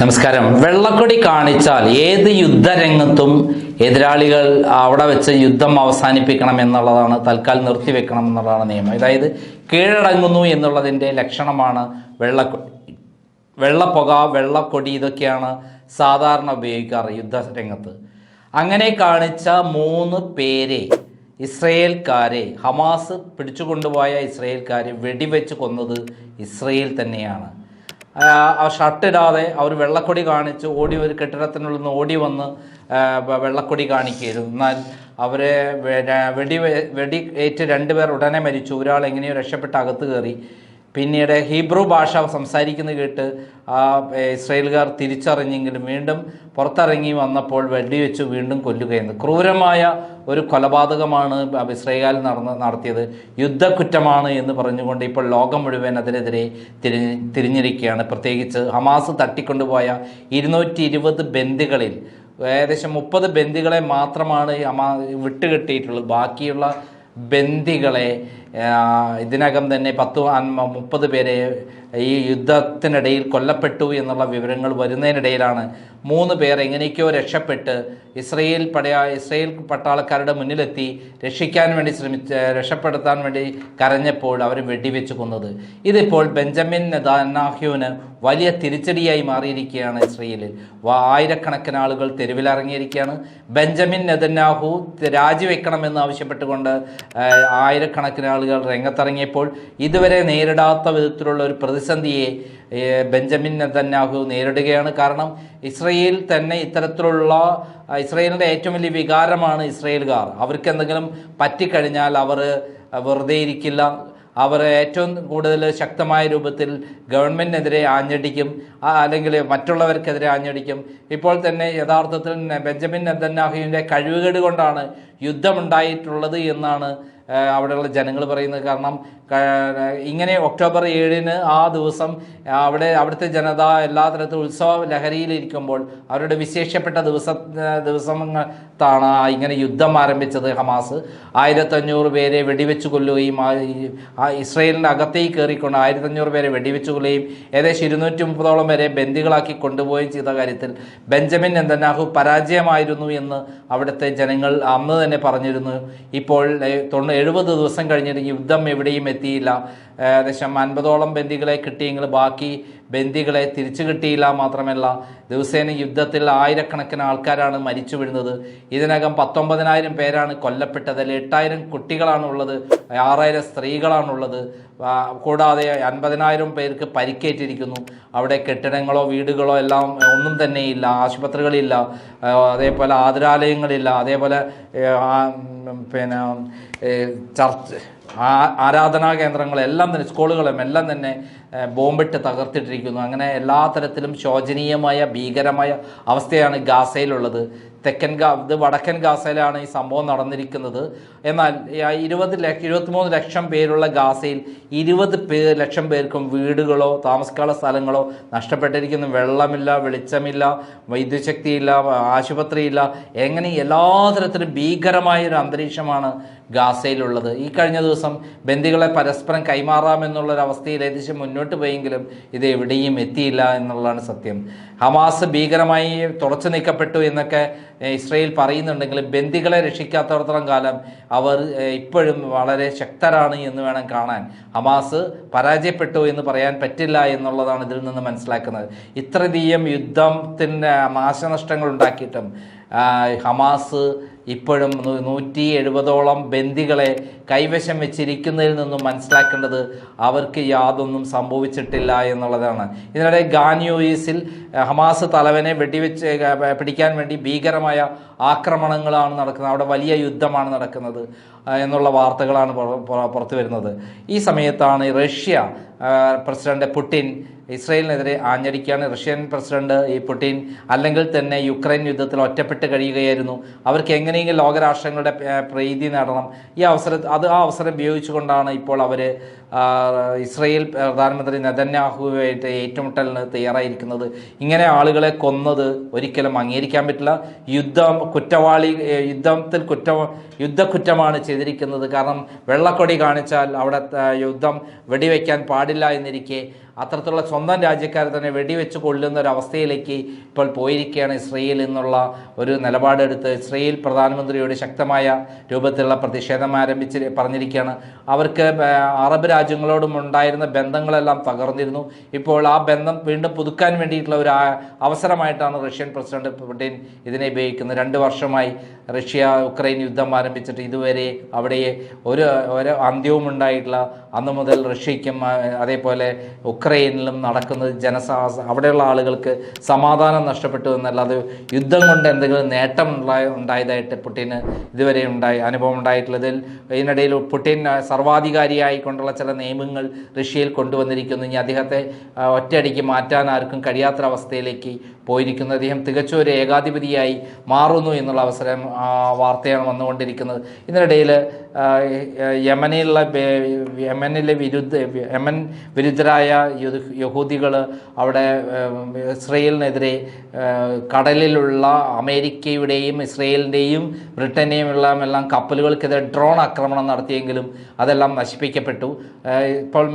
നമസ്കാരം. വെള്ളക്കൊടി കാണിച്ചാൽ ഏത് യുദ്ധരംഗത്തും എതിരാളികൾ അവിടെ വെച്ച് യുദ്ധം അവസാനിപ്പിക്കണം എന്നുള്ളതാണ് തൽക്കാലം നിർത്തിവെക്കണം എന്നുള്ളതാണ് നിയമം. അതായത് കീഴടങ്ങുന്നു എന്നുള്ളതിന്റെ ലക്ഷണമാണ് വെള്ളക്കൊടി. വെള്ളപ്പുക വെള്ളക്കൊടി ഇതൊക്കെയാണ് സാധാരണ ഉപയോഗിക്കാറ് യുദ്ധരംഗത്ത്. അങ്ങനെ കാണിച്ച മൂന്ന് പേരെ ഇസ്രയേൽക്കാരെ ഹമാസ് പിടിച്ചുകൊണ്ടുപോയ ഇസ്രയേൽക്കാരെ വെടിവെച്ച് കൊന്നത് ഇസ്രയേൽ തന്നെയാണ്. ആ, ഷർട്ടിടാതെ അവർ വെള്ളക്കൊടി കാണിച്ച് ഓടി ഒരു കെട്ടിടത്തിനുള്ളിൽ നിന്ന് ഓടി വന്ന് വെള്ളക്കൊടി കാണിക്കുകയായിരുന്നു. എന്നാൽ അവരെ വെടി വെടി ഏറ്റ് രണ്ടുപേർ ഉടനെ മരിച്ചു. ഒരാൾ എങ്ങനെയോ രക്ഷപ്പെട്ട് അകത്ത് കയറി. പിന്നീട് ഹീബ്രു ഭാഷ സംസാരിക്കുന്നത് കേട്ട് ആ ഇസ്രയേൽകാർ തിരിച്ചറിഞ്ഞെങ്കിലും വീണ്ടും പുറത്തിറങ്ങി വന്നപ്പോൾ വെടിവെച്ച് വീണ്ടും കൊല്ലുകയെന്ന്. ക്രൂരമായ ഒരു കൊലപാതകമാണ് ഇസ്രയേൽകാർ ഇസ്രായേൽ നടന്ന് നടത്തിയത്. യുദ്ധക്കുറ്റമാണ് എന്ന് പറഞ്ഞുകൊണ്ട് ഇപ്പോൾ ലോകം മുഴുവൻ അതിനെതിരെ തിരി തിരിഞ്ഞിരിക്കുകയാണ്. പ്രത്യേകിച്ച് ഹമാസ് തട്ടിക്കൊണ്ടുപോയ ഇരുന്നൂറ്റി ഇരുപത് ബന്ദികളിൽ ഏകദേശം മുപ്പത് ബന്ദികളെ മാത്രമാണ് ഹമാ വിട്ടുകെട്ടിയിട്ടുള്ളത്. ബാക്കിയുള്ള ബന്ദികളെ ഇതിനകം തന്നെ പത്ത് മുപ്പത് പേരെ ഈ യുദ്ധത്തിനിടയിൽ കൊല്ലപ്പെട്ടു എന്നുള്ള വിവരങ്ങൾ വരുന്നതിനിടയിലാണ് മൂന്ന് പേർ എങ്ങനെയൊക്കെയോ രക്ഷപ്പെട്ട് ഇസ്രയേൽ പടയ ഇസ്രയേൽ പട്ടാളക്കാരുടെ മുന്നിലെത്തി രക്ഷിക്കാൻ വേണ്ടി ശ്രമിച്ച രക്ഷപ്പെടുത്താൻ വേണ്ടി കരഞ്ഞപ്പോൾ അവർ വെടിവെച്ച് കൊന്നത്. ഇതിപ്പോൾ ബെഞ്ചമിൻ നെതാനാഹ്യുവിന് വലിയ തിരിച്ചടിയായി മാറിയിരിക്കുകയാണ് ഇസ്രയേലിൽ. ആയിരക്കണക്കിന് ആളുകൾ തെരുവിലിറങ്ങിയിരിക്കുകയാണ് ബെഞ്ചമിൻ നെതന്യാഹു രാജിവെക്കണമെന്ന് ആവശ്യപ്പെട്ടുകൊണ്ട് ആയിരക്കണക്കിന് ആളുകൾ രംഗത്തിറങ്ങിയപ്പോൾ ഇതുവരെ നേരിടാത്ത വിധത്തിലുള്ള ഒരു പ്രതിസന്ധിയെ ബെഞ്ചമിൻ നെതന്യാഹു നേരിടുകയാണ്. കാരണം ഇസ്രയേൽ തന്നെ ഇത്തരത്തിലുള്ള ഇസ്രയേലിന്റെ ഏറ്റവും വലിയ വികാരമാണ് ഇസ്രയേലുകാർ അവർക്ക് എന്തെങ്കിലും പറ്റിക്കഴിഞ്ഞാൽ അവർ വെറുതെ ഇരിക്കില്ല. അവർ ഏറ്റവും കൂടുതൽ ശക്തമായ രൂപത്തിൽ ഗവൺമെന്റിനെതിരെ ആഞ്ഞടിക്കും. അല്ലെങ്കിൽ മറ്റുള്ളവർക്കെതിരെ ആഞ്ഞടിക്കും. ഇപ്പോൾ തന്നെ യഥാർത്ഥത്തിൽ ബെഞ്ചമിൻ നെതന്യാഹുവിന്റെ കഴിവുകേട് കൊണ്ടാണ് യുദ്ധമുണ്ടായിട്ടുള്ളത് എന്നാണ് അവിടെയുള്ള ജനങ്ങൾ പറയുന്നത് കാരണം ഇങ്ങനെ ഒക്ടോബർ ഏഴിന് ആ ദിവസം അവിടെ അവിടുത്തെ ജനത എല്ലാ തരത്തിലും ഉത്സവ ലഹരിയിലിരിക്കുമ്പോൾ അവരുടെ വിശേഷപ്പെട്ട ദിവസ ദിവസത്താണ് ഇങ്ങനെ യുദ്ധം ആരംഭിച്ചത് ഹമാസ്. ആയിരത്തഞ്ഞൂറ് പേരെ വെടിവെച്ച് കൊല്ലുകയും ഇസ്രയേലിന്റെ അകത്തേക്ക് കയറിക്കൊണ്ട് ആയിരത്തഞ്ഞൂറ് പേരെ വെടിവെച്ച് കൊല്ലുകയും ഏകദേശം ഇരുന്നൂറ്റി മുപ്പതോളം പേരെ ബന്ദികളാക്കി കൊണ്ടുപോവുകയും ചെയ്ത കാര്യത്തിൽ ബെഞ്ചമിൻ നെതന്യാഹു പരാജയമായിരുന്നു എന്ന് അവിടുത്തെ ജനങ്ങൾ അന്ന് തന്നെ പറഞ്ഞിരുന്നു. ഇപ്പോൾ എഴുപത് ദിവസം കഴിഞ്ഞിട്ട് യുദ്ധം എവിടെയും എത്തിയില്ല. ഏകദേശം അൻപതോളം ബന്ദികളെ കിട്ടിയെങ്കിൽ ബാക്കി ബന്ദികളെ തിരിച്ചു കിട്ടിയില്ല മാത്രമല്ല ദിവസേന യുദ്ധത്തിൽ ആയിരക്കണക്കിന് ആൾക്കാരാണ് മരിച്ചു വീഴുന്നത്. ഇതിനകം പത്തൊമ്പതിനായിരം പേരാണ് കൊല്ലപ്പെട്ടത്. അതിൽ എട്ടായിരം കുട്ടികളാണുള്ളത് ആറായിരം സ്ത്രീകളാണുള്ളത്. കൂടാതെ അൻപതിനായിരം പേർക്ക് പരിക്കേറ്റിരിക്കുന്നു. അവിടെ കെട്ടിടങ്ങളോ വീടുകളോ എല്ലാം ഒന്നും തന്നെയില്ല ആശുപത്രികളില്ല അതേപോലെ ആതുരാലയങ്ങളില്ല അതേപോലെ പിന്നെ ചർച്ച് ആരാധനാ കേന്ദ്രങ്ങളെല്ലാം തന്നെ സ്കൂളുകളും എല്ലാം തന്നെ ബോംബിട്ട് തകർത്തിട്ടിരിക്കുന്നു. അങ്ങനെ എല്ലാ തരത്തിലും ശോചനീയമായ ഭീകരമായ അവസ്ഥയാണ് ഗാസയിലുള്ളത്. തെക്കൻ ഗാ ഇത് വടക്കൻ ഗാസയിലാണ് ഈ സംഭവം നടന്നിരിക്കുന്നത്. എന്നാൽ ഇരുപത് ലക്ഷം ഇരുപത്തിമൂന്ന് ലക്ഷം പേരുള്ള ഗാസയിൽ ഇരുപത് പേ ലക്ഷം പേർക്കും വീടുകളോ താമസിക്കാനുള്ള സ്ഥലങ്ങളോ നഷ്ടപ്പെട്ടിരിക്കുന്നു. വെള്ളമില്ല വെളിച്ചമില്ല വൈദ്യുശക്തിയില്ല ആശുപത്രിയില്ല. എങ്ങനെ എല്ലാ തരത്തിലും ഭീകരമായ ഒരു അന്തരീക്ഷമാണ് ഗാസയിലുള്ളത്. ഈ കഴിഞ്ഞ ദിവസം ബന്ദികളെ പരസ്പരം കൈമാറാമെന്നുള്ളൊരവസ്ഥയിൽ ഏകദേശം മുന്നോട്ട് പോയെങ്കിലും ഇത് എവിടെയും എത്തിയില്ല എന്നുള്ളതാണ് സത്യം. ഹമാസ് ഭീകരമായി തുടച്ചു നീക്കപ്പെട്ടു എന്നൊക്കെ ഇസ്രയേൽ പറയുന്നുണ്ടെങ്കിലും ബന്ദികളെ രക്ഷിക്കാത്തടത്തോളം കാലം അവർ ഇപ്പോഴും വളരെ ശക്തരാണ് എന്ന് വേണം കാണാൻ. ഹമാസ് പരാജയപ്പെട്ടു എന്ന് പറയാൻ പറ്റില്ല എന്നുള്ളതാണ് ഇതിൽ നിന്ന് മനസ്സിലാക്കുന്നത്. ഇത്രയധികം യുദ്ധത്തിന്റെ നാശനഷ്ടങ്ങൾ ഉണ്ടാക്കിയിട്ടും ഹമാസ് ഇപ്പോഴും നൂറ്റി എഴുപതോളം ബന്ദികളെ കൈവശം വെച്ചിരിക്കുന്നതിൽ നിന്നും മനസ്സിലാക്കേണ്ടത് അവർക്ക് യാതൊന്നും സംഭവിച്ചിട്ടില്ല എന്നുള്ളതാണ്. ഇതിനിടെ ഗാനിയോയിസിൽ ഹമാസ് തലവനെ വെടിവെച്ച് പിടിക്കാൻ വേണ്ടി ഭീകരമായ ആക്രമണങ്ങളാണ് നടക്കുന്നത്. അവിടെ വലിയ യുദ്ധമാണ് നടക്കുന്നത് എന്നുള്ള വാർത്തകളാണ് പുറ- പുറ- പുറത്തു വരുന്നത്. ഈ സമയത്താണ് റഷ്യ പ്രസിഡന്റ് പുടിൻ ഇസ്രയേലിനെതിരെ ആഞ്ഞടിക്കുകയാണ്. റഷ്യൻ പ്രസിഡന്റ് ഈ പുടിൻ അല്ലെങ്കിൽ തന്നെ യുക്രൈൻ യുദ്ധത്തിൽ ഒറ്റപ്പെട്ട് കഴിയുകയായിരുന്നു. അവർക്ക് എങ്ങനെയെങ്കിലും ലോകരാഷ്ട്രങ്ങളുടെ പ്രീതി നേടണം. ഈ അവസരം അത് ആ അവസരം ഉപയോഗിച്ചുകൊണ്ടാണ് ഇപ്പോൾ അവർ ഇസ്രയേൽ പ്രധാനമന്ത്രി നെതന്യാഹുവായിട്ട് ഏറ്റുമുട്ടലിന് തയ്യാറായിരിക്കുന്നത്. ഇങ്ങനെ ആളുകളെ കൊന്നത് ഒരിക്കലും അംഗീകരിക്കാൻ പറ്റില്ല. യുദ്ധം കുറ്റവാളി യുദ്ധത്തിൽ കുറ്റ യുദ്ധക്കുറ്റമാണ് ചെയ്തിരിക്കുന്നത്. കാരണം വെള്ളക്കൊടി കാണിച്ചാൽ അവിടെ യുദ്ധം വെടിവെക്കാൻ പാടില്ല എന്നിരിക്കെ അത്തരത്തിലുള്ള സ്വന്തം രാജ്യക്കാരെ തന്നെ വെടിവെച്ച് കൊല്ലുന്ന ഒരു അവസ്ഥയിലേക്ക് ഇപ്പോൾ പോയിരിക്കുകയാണ് ഇസ്രയേൽ എന്നുള്ള ഒരു നിലപാടെടുത്ത് ഇസ്രയേൽ പ്രധാനമന്ത്രിയോട് ശക്തമായ രൂപത്തിലുള്ള പ്രതിഷേധം ആരംഭിച്ച് പറഞ്ഞിരിക്കുകയാണ്. അവർക്ക് അറബ് രാജ്യങ്ങളോടും ഉണ്ടായിരുന്ന ബന്ധങ്ങളെല്ലാം തകർന്നിരുന്നു. ഇപ്പോൾ ആ ബന്ധം വീണ്ടും പുതുക്കാൻ വേണ്ടിയിട്ടുള്ള ഒരു അവസരമായിട്ടാണ് റഷ്യൻ പ്രസിഡന്റ് പുടിൻ ഇതിനെ ഉപയോഗിക്കുന്നത്. രണ്ട് വർഷമായി റഷ്യ ഉക്രൈൻ യുദ്ധം ആരംഭിച്ചിട്ട് ഇതുവരെ അവിടെ ഒരു ഒരു അന്ത്യവും ഉണ്ടായിട്ടില്ല അന്ന് മുതൽ റഷ്യയ്ക്കും അതേപോലെ ഉക്രൈനിലും നടക്കുന്നത് ജനസാ അവിടെയുള്ള ആളുകൾക്ക് സമാധാനം നഷ്ടപ്പെട്ടു എന്നല്ലാതെ യുദ്ധം കൊണ്ട് എന്തെങ്കിലും നേട്ടം ഉണ്ടായ ഉണ്ടായതായിട്ട് പുടിന് ഇതുവരെ ഉണ്ടായി അനുഭവം ഉണ്ടായിട്ടുള്ളതിൽ ഇതിനിടയിൽ പുടിൻ സർവാധികാരിയായിക്കൊണ്ടുള്ള സർവാധികാരിയായി കൊണ്ടുള്ള ചില നിയമങ്ങൾ റഷ്യയിൽ കൊണ്ടുവന്നിരിക്കുന്നു. ഇനി അദ്ദേഹത്തെ ഒറ്റയടിക്ക് മാറ്റാൻ ആർക്കും കഴിയാത്തൊരവസ്ഥയിലേക്ക് പോയിരിക്കുന്നു അദ്ദേഹം തികച്ചും ഒരു ഏകാധിപതിയായി മാറുന്നു എന്നുള്ള അവസരം വാർത്തയാണ് വന്നുകൊണ്ടിരിക്കുന്നത്. ഇതിനിടയിൽ യമനിലുള്ള യമനിലെ വിരുദ്ധ യമൻ വിരുദ്ധരായ യഹൂദികൾ അവിടെ ഇസ്രയേലിനെതിരെ കടലിലുള്ള അമേരിക്കയുടെയും ഇസ്രയേലിന്റെയും ബ്രിട്ടന്റെയും എല്ലാം എല്ലാം കപ്പലുകൾക്കെതിരെ ഡ്രോൺ ആക്രമണം നടത്തിയെങ്കിലും അതെല്ലാം നശിപ്പിക്കപ്പെട്ടു. ഇപ്പോൾ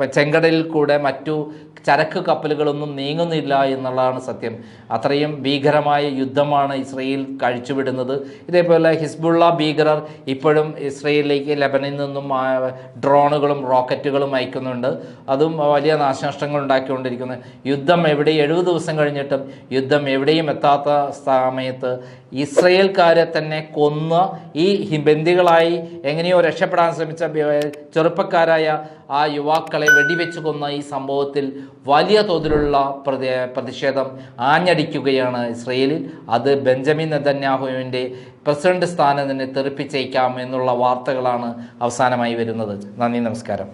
ചെങ്കടലിൽ കൂടെ മറ്റു ചരക്ക് കപ്പലുകളൊന്നും നീങ്ങുന്നില്ല എന്നുള്ളതാണ് സത്യം. അത്രയും ഭീകരമായ യുദ്ധമാണ് ഇസ്രയേൽ കഴിച്ചുവിടുന്നത്. ഇതേപോലെ ഹിസ്ബുള്ള ഭീകരർ ഇപ്പോഴും ഇസ്രയേലിലേക്ക് ലെബനിൽ നിന്നും ഡ്രോണുകളും റോക്കറ്റുകളും അയക്കുന്നുണ്ട്. അതും വലിയ നാശനഷ്ടങ്ങൾ ഉണ്ടാക്കിക്കൊണ്ടിരിക്കുന്നു. യുദ്ധം എവിടെ? എഴുപത് ദിവസം കഴിഞ്ഞിട്ടും യുദ്ധം എവിടെയും എത്താത്ത സമയത്ത് ഇസ്രയേൽക്കാരെ തന്നെ കൊന്ന് ഈ ബന്ദികളായി എങ്ങനെയോ രക്ഷപ്പെടാൻ ശ്രമിച്ച ചെറുപ്പക്കാരായ ആ യുവാക്കളെ വെടിവെച്ച് കൊന്ന ഈ സംഭവത്തിൽ വലിയ തോതിലുള്ള പ്രതി പ്രതിഷേധം ആഞ്ഞടിക്കുകയാണ് ഇസ്രയേലിൽ. അത് ബെഞ്ചമിൻ നെതന്യാഹുവിന്റെ പ്രസിഡന്റ് സ്ഥാനം തന്നെ തെറിപ്പിച്ചേക്കാം എന്നുള്ള വാർത്തകളാണ് അവസാനമായി വരുന്നത്. നന്ദി നമസ്കാരം.